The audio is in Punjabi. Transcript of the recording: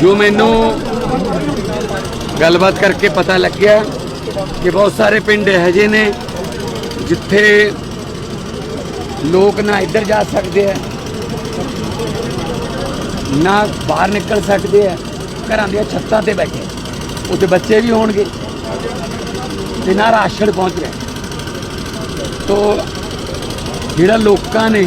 ਜੋ ਮੈਨੂੰ ਗੱਲਬਾਤ ਕਰਕੇ ਪਤਾ ਲੱਗਿਆ ਕਿ ਬਹੁਤ ਸਾਰੇ ਪਿੰਡ ਇਹੋ ਜਿਹੇ ਨੇ ਜਿੱਥੇ ਲੋਕ ਨਾ ਇੱਧਰ ਜਾ ਸਕਦੇ ਆ, ਨਾ ਬਾਹਰ ਨਿਕਲ ਸਕਦੇ ਆ, ਘਰਾਂ ਦੀਆਂ ਛੱਤਾਂ ਤੇ ਬੈਠੇ ਉੱਥੇ ਬੱਚੇ ਵੀ ਹੋਣਗੇ ਤੇ ਨਾ ਰਾਸ਼ਨ ਪਹੁੰਚ ਰਿਹਾ। ਤੋ ਜਿਹੜਾ ਲੋਕਾਂ ਨੇ